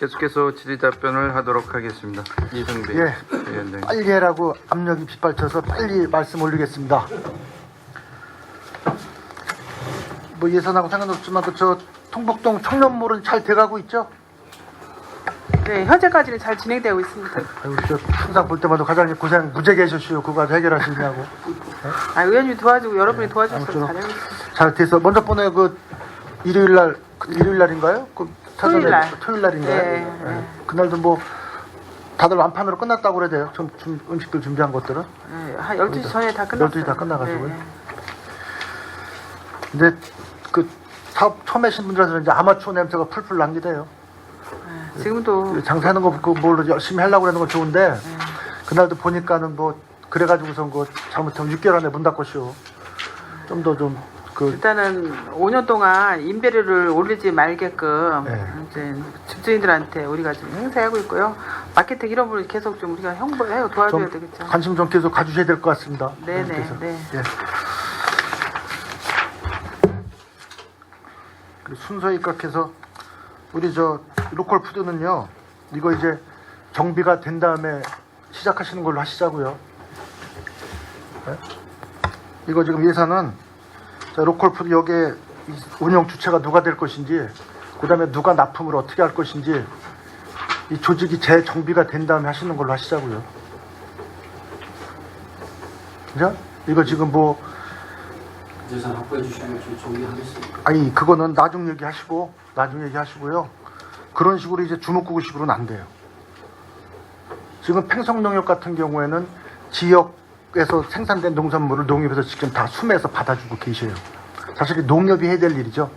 계속해서 질의 답변을 하도록 하겠습니다. 이승배 예. 위원장. 빨리 해라고 압력이 빗발쳐서 빨리 말씀 올리겠습니다. 뭐 예산하고 상관없지만 그저 통북동 청년몰은 잘 돼가고 있죠? 네, 현재까지는 잘 진행되고 있습니다. 아유, 저 항상 볼 때마다 과장님 고생 무지하게 하셨어요. 그거 아주 해결하시냐고. 아, 의원님이 도와주고 여러분이 도와주셔서 아무쪼록 잘하고 있습니다. 잘 돼서 먼저 번에 그 일요일 날 그 일요일 날인가요? 그 토요일 날. 토요일 날인가요? 네, 네. 그날도 뭐 다들 완판으로 끝났다고 그래야 돼요. 좀, 좀 음식들 준비한 것들은. 네, 한 12시 전에 다 끝났어요. 12시 다 끝나가지고요. 네, 네. 근데 그 사업 처음 하신 분들한테는 이제 아마추어 냄새가 풀풀 돼요. 네, 지금도 장사하는 거 그 뭘로 열심히 하려고 그러는 건 좋은데 네. 그날도 보니까는 뭐 그래가지고선 그 잘못하면 6개월 안에 문 닫고 쉬어. 좀 더좀 그 일단은 5년 동안 인베리를 올리지 말게끔 네. 이제 집주인들한테 우리가 지금 행사하고 있고요. 마케팅 이런 부분 계속 좀 우리가 홍보해요 도와줘야 좀 되겠죠. 관심 좀 계속 가주셔야 될 것 같습니다. 네네, 의원님께서. 네. 예. 그리고 순서 입각해서 우리 저 로컬 푸드는요 이거 이제 정비가 된 다음에 시작하시는 걸로 하시자고요. 네? 이거 지금 예산은 자, 로컬 푸드 여기에 이 운영 주체가 누가 될 것인지 그 다음에 누가 납품을 어떻게 할 것인지 이 조직이 재정비가 된 다음에 하시는 걸로 하시자고요. 그죠? 이거 지금 뭐 예산 확보해 주시면 좀 정리하겠습니다. 아니 그거는 나중 얘기하시고 나중 얘기하시고요. 그런 식으로 이제 주먹구구식으로는 안 돼요. 지금 팽성농협 같은 경우에는 지역 에서 생산된 농산물을 농협에서 지금 다 수매해서 받아주고 계셔요. 사실 이 농협이 해야 될 일이죠.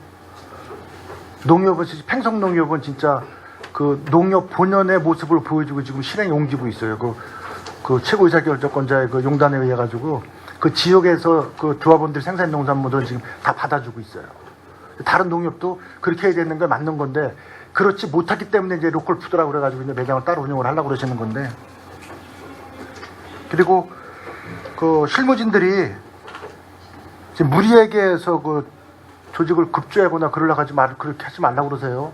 농협은 팽성농협은 진짜 그 농협 본연의 모습을 보여주고 지금 실행에 옮기고 있어요. 그, 그 최고의사 결정권자의 그 용단에 의해 가지고 그 지역에서 그 조합원들이 생산 농산물을 지금 다 받아주고 있어요. 다른 농협도 그렇게 해야 되는 게 맞는 건데 그렇지 못하기 때문에 이제 로컬 푸드라고 그래가지고 이제 매장을 따로 운영을 하려고 그러시는 건데 그리고 그 실무진들이 지금 무리에게서 그 조직을 급조하거나 그러려고 하지 말 그렇게 하지 말라고 그러세요.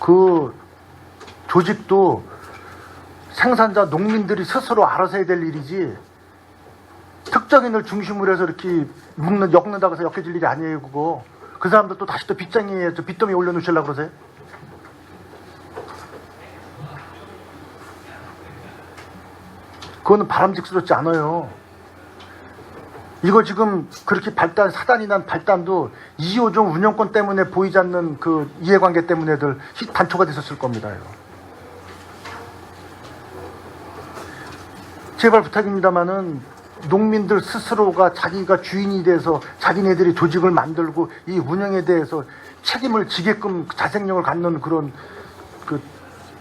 그 조직도 생산자 농민들이 스스로 알아서 해야 될 일이지 특정인을 중심으로 해서 이렇게 묶는 엮는다고 해서 엮여질 일이 아니에요 그거 그 사람들 또 다시 또 빚쟁이에 저 빚더미 올려놓으시려고 그러세요 그거는 바람직스럽지 않아요 이거 지금 그렇게 발단 사단이 난 발단도 2호종 운영권 때문에 보이지 않는 그 이해관계 때문에들 히- 단초가 됐었을 겁니다. 제발 부탁입니다만은 농민들 스스로가 자기가 주인이 돼서 자기네들이 조직을 만들고 이 운영에 대해서 책임을 지게끔 자생력을 갖는 그런 그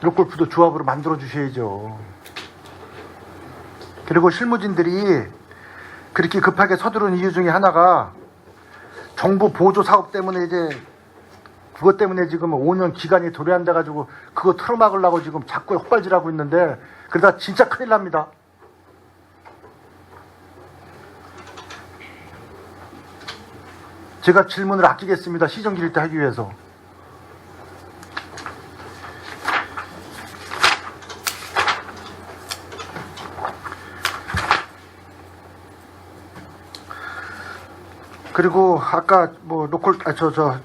로컬푸드 조합으로 만들어 주셔야죠. 그리고 실무진들이 그렇게 급하게 서두른 이유 중에 하나가 정부 보조 사업 때문에 이제 그것 때문에 지금 5년 기간이 도래한돼 가지고 그거 틀어막으려고 지금 자꾸 헛발질하고 있는데 그러다 진짜 큰일 납니다. 제가 질문을 아끼겠습니다. 시정 기일 때 하기 위해서. 그리고 아까 뭐 로컬 아저저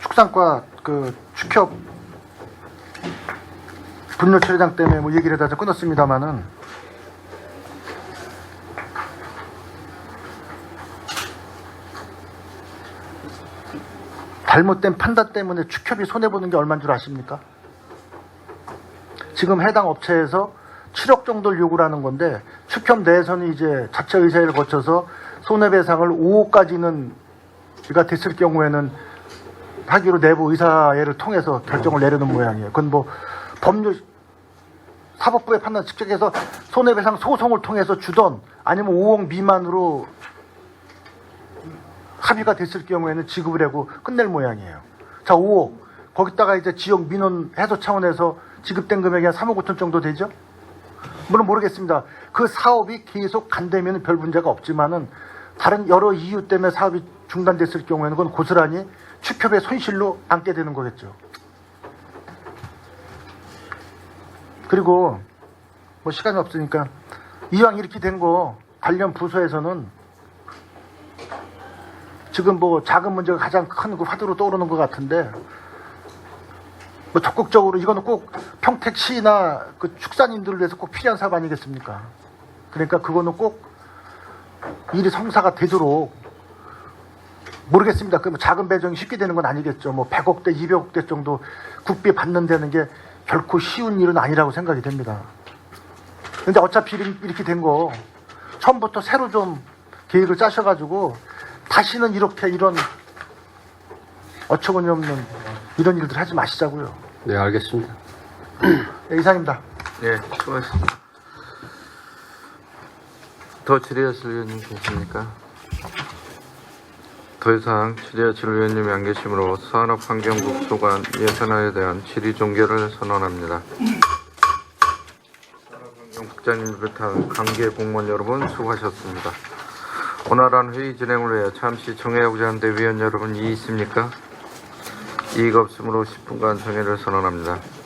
축산과 그 축협 분뇨 처리장 때문에 뭐 얘기를 하다 끊었습니다마는 잘못된 판단 때문에 축협이 손해보는 게 얼마인 줄 아십니까? 지금 해당 업체에서 7억 정도를 요구를 하는 건데 축협 내에서는 이제 자체 의사를 거쳐서 손해배상을 5억까지는 가 됐을 경우에는 하기로 내부 의사회를 통해서 결정을 내려는 모양이에요. 그건 뭐 법률 사법부의 판단 직접해서 손해배상 소송을 통해서 주던 아니면 5억 미만으로 합의가 됐을 경우에는 지급을 하고 끝낼 모양이에요. 자, 5억. 거기다가 이제 지역 민원 해소 차원에서 지급된 금액이 한 3억 5천 정도 되죠? 물론 모르겠습니다. 그 사업이 계속 간다면 별 문제가 없지만은 다른 여러 이유 때문에 사업이 중단됐을 경우에는 그건 고스란히 축협의 손실로 안게 되는 거겠죠. 그리고 뭐 시간이 없으니까 이왕 이렇게 된 거 관련 부서에서는 지금 뭐 작은 문제가 가장 큰 그 화두로 떠오르는 것 같은데 뭐 적극적으로 이거는 꼭 평택시나 그 축산인들을 위해서 꼭 필요한 사업 아니겠습니까? 그러니까 그거는 꼭 일이 성사가 되도록 모르겠습니다. 그 작은 배정이 쉽게 되는 건 아니겠죠. 뭐 100억대, 200억대 정도 국비 받는 데는 게 결코 쉬운 일은 아니라고 생각이 됩니다. 근데 어차피 이렇게 된 거 처음부터 새로 좀 계획을 짜셔가지고 다시는 이렇게 이런 어처구니 없는 이런 일들 하지 마시자고요. 네, 알겠습니다. 네, 이상입니다. 예, 수고하셨습니다. 더 질의하실 의원님 계십니까? 더 이상 질의하실 의원님이 안 계시므로 산업환경국 소관 예산안에 대한 질의 종결을 선언합니다. 산업환경국장님 비롯한 관계 공무원 여러분 수고하셨습니다. 원활한 회의 진행을 위해 잠시 정해하고자 하는데 위원 여러분 이의 있습니까? 이의가 없으므로 10분간 정회를 선언합니다.